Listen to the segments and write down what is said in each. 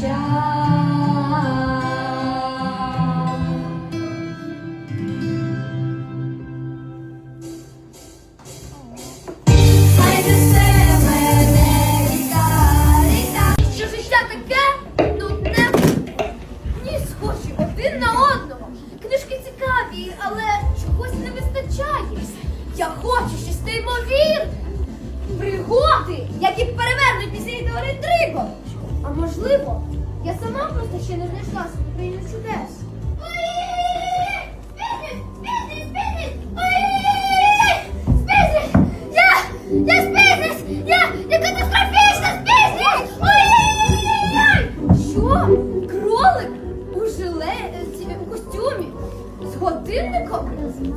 дивних. Хай несе. Що життя таке нудне, ні схожі один на одного. Книжки цікаві, але чогось не вистачає. Я хочу щось неймовірне. Пригоди, які перевернуть світ Дрибо. Можливо, я сама просто ще не знайшла свою країну чудес. Е?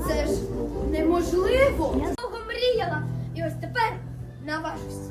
Це ж неможливо! Я довго мріяла, і ось тепер наважусь.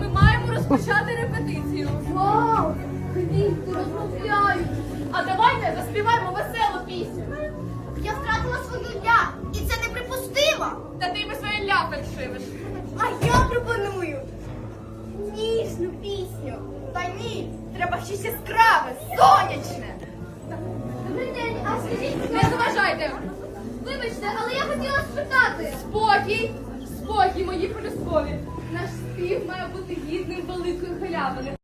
Ми маємо розпочати репетицію. Вау! Квіти розмовляють! А давайте заспіваємо веселу пісню. Я втратила свою я, і це неприпустимо! Та ти би своє ля фальшивиш. А я пропоную ніжну пісню. Та ні, треба щось яскраве, сонячне. Добрий день, а скажіть, Не заважайте. вибачте, але я хотіла спитати. Спокій, спокій, мої полюскові. Наш спів має бути гідним великої халявини.